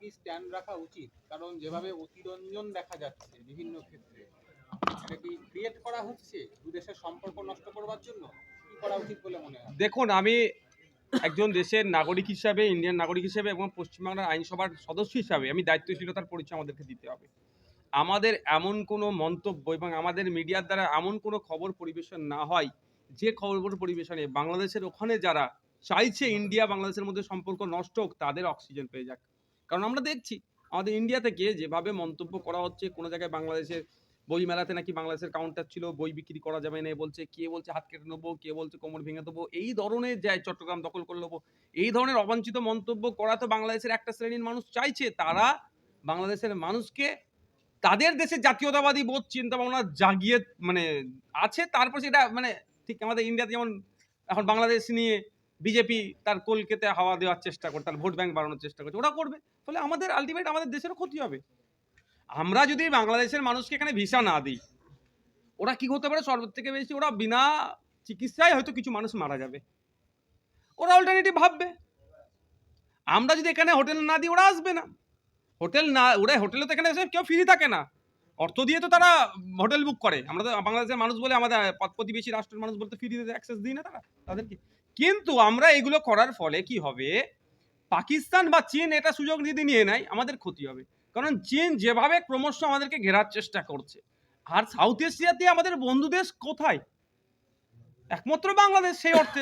কি স্ট্যান্ড রাখা উচিত? কারণ যেভাবে অতিরঞ্জন দেখা যাচ্ছে বিভিন্ন ক্ষেত্রে, এটা কি ক্রিয়েট করা হচ্ছে দু দেশের সম্পর্ক নষ্ট করবার জন্য? কি করা উচিত বলে মনে হয়? দেখুন, আমি একজন দেশের নাগরিক হিসাবে ইন্ডিয়ান নাগরিক হিসেবে এবং পশ্চিমবাংলার আইনসভার সদস্য হিসাবে আমি দায়িত্বশীলতার পরিচয় আমাদেরকে দিতে হবে। আমাদের এমন কোনো মন্তব্য এবং আমাদের মিডিয়ার দ্বারা এমন কোনো খবর পরিবেশন না হয়, যে খবর পরিবেশনে বাংলাদেশের ওখানে যারা চাইছে ইন্ডিয়া বাংলাদেশের মধ্যে সম্পর্ক নষ্ট হোক, তাদের অক্সিজেন পেয়ে যাক। কারণ আমরা দেখছি আমাদের ইন্ডিয়া থেকে যেভাবে মন্তব্য করা হচ্ছে, কোনো জায়গায় বাংলাদেশের বই মেলাতে নাকি বাংলাদেশের কাউন্টার ছিল, বই বিক্রি করা যাবে না বলছে, কে বলছে হাত কেটে নেব, কে বলছে কোমর ভেঙে দেবো, এই ধরনের যায় চট্টগ্রাম দখল করে নেব, এই ধরনের অবাঞ্ছিত মন্তব্য করা তো বাংলাদেশের একটা শ্রেণির মানুষ চাইছে। তারা বাংলাদেশের মানুষকে তাদের দেশের জাতীয়তাবাদী বোধ চিন্তা ভাবনা জাগিয়ে মানে আছে, তারপর সেটা মানে ঠিক আমাদের ইন্ডিয়াতে যেমন, এখন বাংলাদেশ নিয়ে বিজেপি তার কলকাতে হাওয়া দেওয়ার চেষ্টা করছে তার ভোট ব্যাংক বাড়ানোর চেষ্টা করছে, ওরা করবে। ফলে আমাদের আলটিমেট আমাদের দেশেরও ক্ষতি হবে। আমরা যদি বাংলাদেশের মানুষকে এখানে ভিসা না দিই, ওরা কি হতে পারে? সর্ব থেকে বেশি ওরা বিনা চিকিৎসায় হয়তো কিছু মানুষ মারা যাবে। ওরা অল্টারনেটিভ ভাববে। আমরা যদি এখানে হোটেল না দিই, ওরা আসবে না। হোটেল না, ওরা হোটেলে তো এখানে এসে কেউ ফ্রি থাকে না। অর্থ দিয়ে তো তারা হোটেল বুক করে। আমরা তো বাংলাদেশের মানুষ বলে আমাদের প্রতিবেশী রাষ্ট্রের মানুষ বলতে ফ্রিতে অ্যাক্সেস দিই না তারা, তাদেরকে। কিন্তু আমরা এগুলো করার ফলে কি হবে? পাকিস্তান বা চীন এটা সুযোগ যদি নিয়ে নেয়, আমাদের ক্ষতি হবে। কারণ চীন যেভাবে ক্রমশ আমাদেরকে ঘেরার চেষ্টা করছে, আর সাউথ এশিয়াতে আমাদের বন্ধু দেশ কোথায়? একমাত্র বাংলাদেশ সেই অর্থে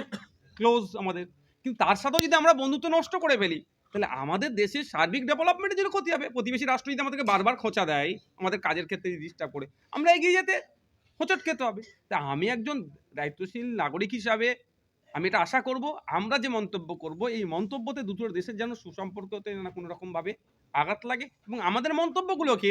ক্লোজ আমাদের। কিন্তু তার সাথেও যদি আমরা বন্ধুত্ব নষ্ট করে ফেলি, তাহলে আমাদের দেশের সার্বিক ডেভেলপমেন্টের জন্য ক্ষতি হবে। প্রতিবেশী রাষ্ট্র যদি আমাদেরকে বারবার খোঁচা দেয়, আমাদের কাজের ক্ষেত্রে ডিস্টার্ব করে, আমরা এগিয়ে যেতে হোঁচট খেতে হবে। তা আমি একজন দায়িত্বশীল নাগরিক হিসাবে আমি এটা আশা করব আমরা যে মন্তব্য করব এই মন্তব্যতে দুটো দেশের যেন সুসম্পর্কতে না কোনো রকমভাবে আঘাত লাগে এবং আমাদের মন্তব্যগুলোকে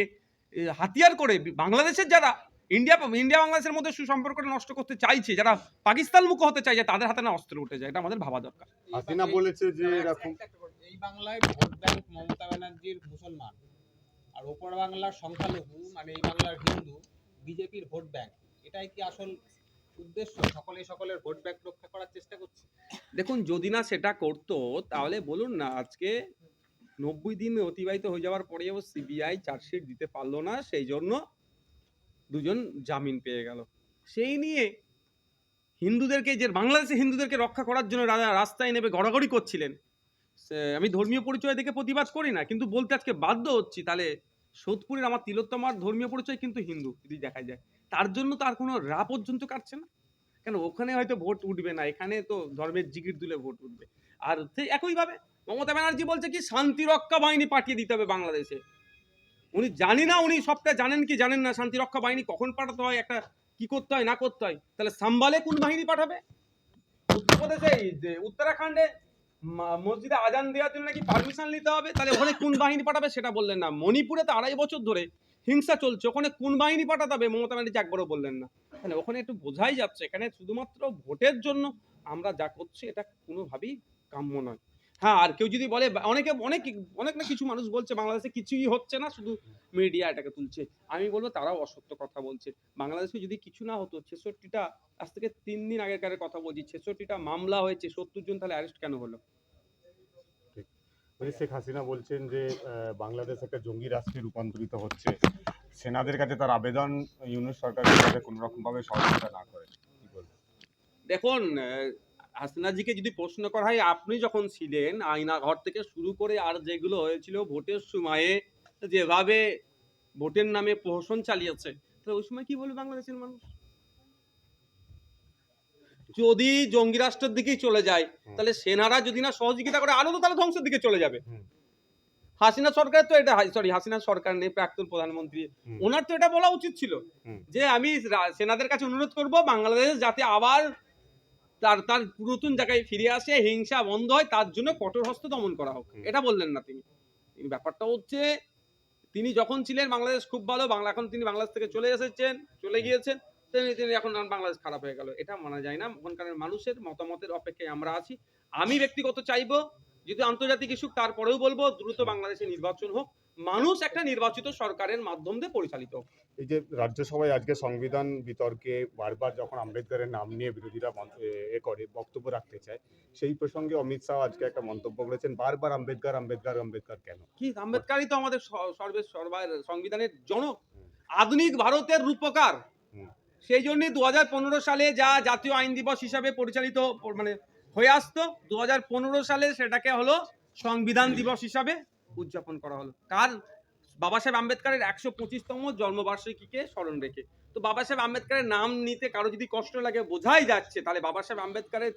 হাতিয়ার করে বাংলাদেশের যারা ইন্ডিয়া ইন্ডিয়া বাংলাদেশের মধ্যে সুসম্পর্কটা নষ্ট করতে চাইছে যারা পাকিস্তান মুখ হতে চাইছে তাদের হাতে না অস্ত্র উঠে যায় এটা আমাদের ভাবা দরকার। এই হাসিনা বলেছে যে এরকম একটা কথা, এই বাংলায় ভোট ব্যাংক মমতা ব্যানার্জির মুসলমান আর ওপর বাংলার সংখ্যালঘু মানে এই বাংলার হিন্দু বিজেপির ভোট ব্যাংক এটাই কি আসল উদ্দেশ্য সকলে সকলের ভোট ব্যাংক রক্ষা করার চেষ্টা করছে। দেখুন, যদি না সেটা করতো, তাহলে বলুন না, আজকে নব্বই দিন অতিবাহিত হয়ে যাওয়ার পরেও সিবিআই চার্জশিট দিতে পারল না, সেই জন্য দুজন জামিন পেয়ে গেল। সেই নিয়ে হিন্দুদেরকে যে, বাংলাদেশে হিন্দুদেরকে রক্ষা করার জন্য রাজা রাস্তায় নেমে গড়াগড়ি করছিলেন আমি ধর্মীয় পরিচয় দেখে প্রতিবাদ করি না, কিন্তু বলতে আজকে বাধ্য হচ্ছি, তাহলে সোদপুরের আমার তিলোত্তমার ধর্মীয় পরিচয় কিন্তু হিন্দু, যদি দেখা যায়। তার জন্য তার কোনো রা পর্যন্ত কাটছে না। কেন? ওখানে হয়তো ভোট উঠবে না, এখানে তো ধর্মের জিগির তুলে ভোট উঠবে। আর একইভাবে মমতা ব্যানার্জি বলছে কি, শান্তি রক্ষা বাহিনী পাঠিয়ে দিতে হবে বাংলাদেশে। উনি জানি না, উনি সবটা জানেন কি জানেন না, শান্তি রক্ষা বাহিনী কখন পাঠাতে হয়, একটা কি করতে হয়, না করতে হয়, তাহলে সাম্বালে কোন বাহিনী পাঠাবে? উত্তরপ্রদেশে যে উত্তরাখণ্ডে মসজিদে আজান দেওয়ার জন্য নাকি পারমিশন নিতে হবে, তাহলে ওখানে কোন বাহিনী পাঠাবে সেটা বললেন না। মণিপুরে তো আড়াই বছর ধরে হিংসা চলছে। ওখানে কোন বাহিনী পাঠাতে হবে মমতা ব্যানার্জি একবারও বললেন না। তাহলে ওখানে একটু বোঝাই যাচ্ছে, এখানে শুধুমাত্র ভোটের জন্য আমরা যা করছি, এটা কোনোভাবেই কাম্য নয়। হ্যাঁ আর কেউ যদি বলে, অনেকে, অনেক অনেক না কিছু মানুষ বলছে, বাংলাদেশে কিছুই হচ্ছে না, শুধু মিডিয়া এটাকে তুলছে। আমি বলব, তারাও অসত্য কথা বলছে। বাংলাদেশে যদি কিছু না হতো, ছেষট্টিটা, আজ থেকে তিন দিন আগেকার কথা বলছি, ছেষট্টিটা মামলা হয়েছে, সত্তর জন তাহলে অ্যারেস্ট কেন হলো? শেখ হাসিনা বলছেন যে বাংলাদেশ একটা জঙ্গি রাষ্ট্রে রূপান্তরিত হচ্ছে। সেনাদের কাছে তার আবেদন ইউনুস সরকার যাতে কোনো রকম ভাবে সহযোগিতা না করে। দেখুন হাসিনাজিকে যদি প্রশ্ন করা হয়, আপনি যখন ছিলেন আয়না ঘর থেকে শুরু করে আর যেগুলো হয়েছিল ভোটের সময়ে, যেভাবে ভোটের নামে প্রহসন চালিয়েছে, তো ওই সময় কি বলবে বাংলাদেশের মানুষ? যদি জঙ্গি রাষ্ট্রের দিকেই চলে যায় তাহলে সেনারা যদি না সহযোগিতা করে আরও তো তাহলে ধ্বংসের দিকে চলে যাবে। হাসিনা সরকার তো এটা সরি হাসিনা সরকার নেই প্রাক্তন প্রধানমন্ত্রী। ওনার তো এটা বলা উচিত ছিল যে আমি সেনাদের কাছে অনুরোধ করব বাংলাদেশ যাতে আবার তার তার পুরাতন জায়গায় ফিরে আসে হিংসা বন্ধ হয় তার জন্য কঠোর হস্ত দমন করা হোক। এটা বললেন না তিনি। তিনি ব্যাপারটা হচ্ছে তিনি যখন ছিলেন বাংলাদেশ খুব ভালো বাংলা এখন তিনি বাংলাদেশ থেকে চলে এসেছেন চলে গিয়েছেন। তিনি তিনি এখন বাংলাদেশ খারাপ হয়ে গেল। এটা মানা যায় না। ওখানকার মানুষের মতামতের অপেক্ষায় আমরা আছি। আমি ব্যক্তিগত চাইব যদি আন্তর্জাতিক ইস্যু তারপরেও বলব দ্রুত বাংলাদেশে নির্বাচন হোক। মানুষ একটা নির্বাচিত সরকারের মাধ্যম দিয়ে পরিচালিত। এই যে রাজ্যসভায় আজকে সংবিধান বিতর্কে বারবার যখন আম্বেদকরের নাম নিয়ে বিরোধীরা এ করে বক্তব্য রাখতে চায় সেই প্রসঙ্গে অমিত শাহ আজকে একটা মন্তব্য করেছেন বারবার আম্বেদকর আম্বেদকর আম্বেদকর কেন? কি? আম্বেদকারই তো আমাদের সর্বে সর্বার সংবিধানের জনক। আধুনিক ভারতের রূপকার। সেই জন্য দু হাজার পনেরো সালে যা জাতীয় আইন দিবস হিসাবে পরিচালিত মানে হয়ে আসতো দু হাজার পনেরো সালে সেটাকে হলো সংবিধান দিবস হিসাবে উদযাপন করা হলো। কার? বাবা সাহেব আম্বেদকরের একশো পঁচিশতম জন্মবার্ষিকীকে স্মরণ রেখে। তো বাবা সাহেব আম্বেদকরের নাম নিতে কারও যদি কষ্ট লাগে, বোঝাই যাচ্ছে। তাহলে বাবা সাহেব আম্বেদকরের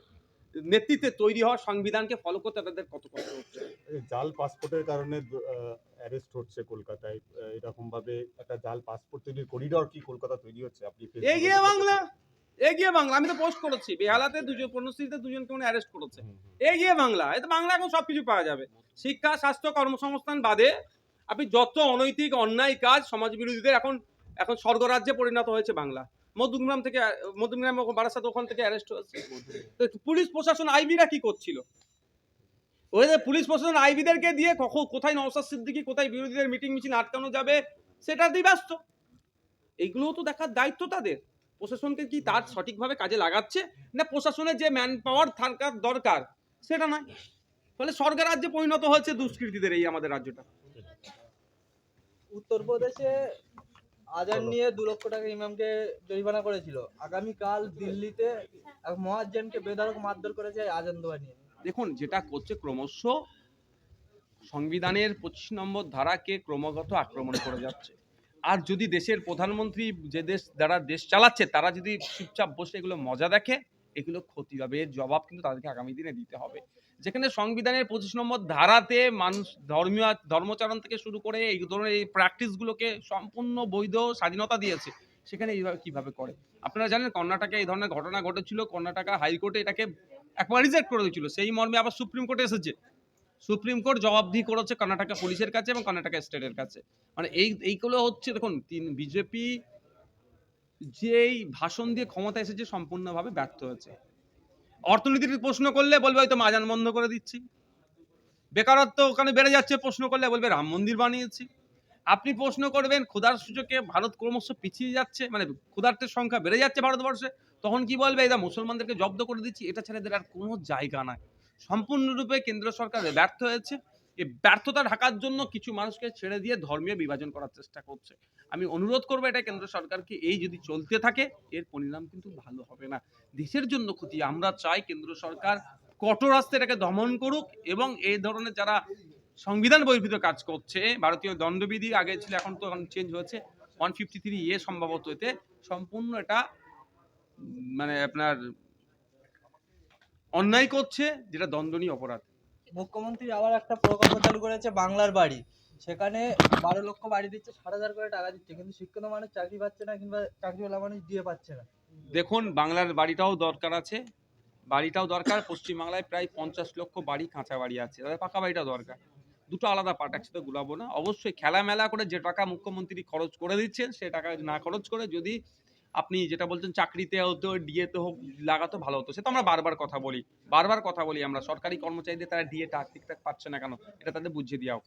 নেতৃত্বে তৈরি হওয়া সংবিধানকে ফলো করতে তাদের কত কষ্ট হচ্ছে? জাল পাসপোর্টের কারণে অ্যারেস্ট হচ্ছে কলকাতায়। এরকম ভাবে একটা জাল পাসপোর্ট তৈরির করিডর কি কলকাতা তৈরি হচ্ছে? আপনি এগিয়ে? বাংলা! এগিয়ে বাংলা! আমি তো পোস্ট করেছি। বেহালাতে দুজন পূর্ণশ্রীতে দুজনকে মানে অ্যারেস্ট করেছে। এগিয়ে বাংলা! এতে বাংলা এখন সবকিছু পাওয়া যাবে। শিক্ষা স্বাস্থ্য কর্মসংস্থান বাদে আপনি যত অনৈতিক অন্যায় কাজ সমাজ বিরোধীদের এখন এখন স্বর্গরাজ্যে পরিণত হয়েছে বাংলা। মধুগ্রাম থেকে মধুগ্রাম বারাসাত ওখান থেকে অ্যারেস্ট হয়েছে। তো পুলিশ প্রশাসন আইবিরা কি করছিল? ওই যে পুলিশ প্রশাসন আইবিদেরকে দিয়ে কখন কোথায় নওসাদ সিদ্দিকি কোথায় বিরোধীদের মিটিং মিছিল আটকানো যাবে সেটা দিয়ে ব্যস্ত। এইগুলোও তো দেখার দায়িত্ব তাদের। প্রশাসনকে কি তার সঠিকভাবে কাজে লাগাচ্ছে? না প্রশাসনের যে ম্যান পাওয়ার থাকার দরকার সেটা নয়। ফলে সরকার রাজ্যে পরিণত হয়েছে দুষ্কৃতীদের এই আমাদের রাজ্যটা। উত্তরপ্রদেশে আজান নিয়ে দু লক্ষ টাকা ইমামকে জরিমানা করেছিল। আগামীকাল দিল্লিতে এক মহাজ্জানকে বেধড়ক মারধর করেছে আজান দোয়া নিয়ে। দেখুন যেটা করছে ক্রমশ সংবিধানের পঁচিশ নম্বর ধারাকে ক্রমাগত আক্রমণ করে যাচ্ছে। আর যদি দেশের প্রধানমন্ত্রী যে দেশ যারা দেশ চালাচ্ছে তারা যদি চুপচাপ বসে এগুলো মজা দেখে এগুলো ক্ষতি হবে। এর জবাব কিন্তু তাদেরকে আগামী দিনে দিতে হবে। যেখানে সংবিধানের পঁচিশ নম্বর ধারাতে মানুষ ধর্মীয়, ধর্মচারণ থেকে শুরু করে এই ধরনের এই প্র্যাকটিসগুলোকে সম্পূর্ণ বৈধ স্বাধীনতা দিয়েছে, সেখানে এইভাবে কীভাবে করে? আপনারা জানেন কর্ণাটকে এই ধরনের ঘটনা ঘটেছিল। কর্ণাটকা হাইকোর্টে এটাকে একবার রিজেক্ট করে দিয়েছিল। সেই মর্মে আবার সুপ্রিম কোর্টে এসেছে। সুপ্রিম কোর্ট জবাবদিহি করেছে কর্ণাটকা পুলিশের কাছে এবং কর্ণাটকা স্টেটের কাছে। মানে এই, এইগুলো হচ্ছে দেখুন, তিন, বিজেপি যেই ভাষণ দিয়ে ক্ষমতা এসেছে সম্পূর্ণভাবে ব্যর্থ হয়েছে। অর্থনীতির প্রশ্ন করলে বলবে, হয়তো মাজান বন্ধ করে দিচ্ছি। বেকারত্ব ওখানে বেড়ে যাচ্ছে, প্রশ্ন করলে বলবে, রাম মন্দির বানিয়েছি। আপনি প্রশ্ন করবেন, ক্ষুধার সূচকে ভারত ক্রমশ পিছিয়ে যাচ্ছে মানে ক্ষুধার্তের সংখ্যা বেড়ে যাচ্ছে ভারতবর্ষে, তখন কি বলবে এটা মুসলমানদেরকে জব্দ করে দিচ্ছি, এটা ছেড়ে আর কোনো জায়গা নাই। সম্পূর্ণরূপে কেন্দ্র সরকার ব্যর্থ হয়েছে। এই ব্যর্থতা ঢাকার জন্য কিছু মানুষকে ছেড়ে দিয়ে ধর্মীয় বিভাজন করার চেষ্টা করছে। আমি অনুরোধ করব এটা কেন্দ্র সরকারকে, এই যদি চলতে থাকে, এর পরিণাম কিন্তু ভালো হবে না। দেশের জন্য ক্ষতি, আমরা চাই কেন্দ্র সরকার কঠোর রাস্তায় এটাকে দমন করুক এবং এই ধরনের যারা সংবিধান বহির্ভূত কাজ করছে, ভারতীয় দণ্ডবিধি আগে ছিল, এখন তো এখন চেঞ্জ হয়েছে ওয়ান ফিফটি থ্রি এ সম্ভবত এতে সম্পূর্ণ এটা মানে আপনার অন্যায় করছে, যেটা দণ্ডনীয় অপরাধ। মুখ্যমন্ত্রী আবার একটা প্রকল্প চালু করেছে বাংলার বাড়ি। সেখানে বারো লক্ষ বাড়ি দিচ্ছে ষাট হাজার করে টাকা দিচ্ছে। কিন্তু শিক্ষিত মানুষ চাকরি পাচ্ছে না কিংবা চাকরিওয়ালা মানুষ দিয়ে পাচ্ছে না। দেখুন, বাংলার বাড়িটাও দরকার আছে। বাড়িটাও দরকার, পশ্চিমবাংলায় প্রায় পঞ্চাশ লক্ষ বাড়ি কাঁচা বাড়ি আছে। তাদের পাকা বাড়িটা দরকার। দুটো আলাদা পার্ট একসাথে গুলাবো না। অবশ্যই খেলা মেলা করে যে টাকা মুখ্যমন্ত্রী খরচ করে দিচ্ছেন, সে টাকা না খরচ করে যদি আপনি যেটা বলছেন, চাকরিতে হতো ডিএতে হোক, লাগাতো ভালো হতো। সে তো আমরা বারবার কথা বলি, বারবার কথা বলি আমরা। সরকারি কর্মচারীদের তারা ডিএটা ঠিকঠাক পাচ্ছে না কেন? এটা তাদের বুঝিয়ে দেওয়া হোক।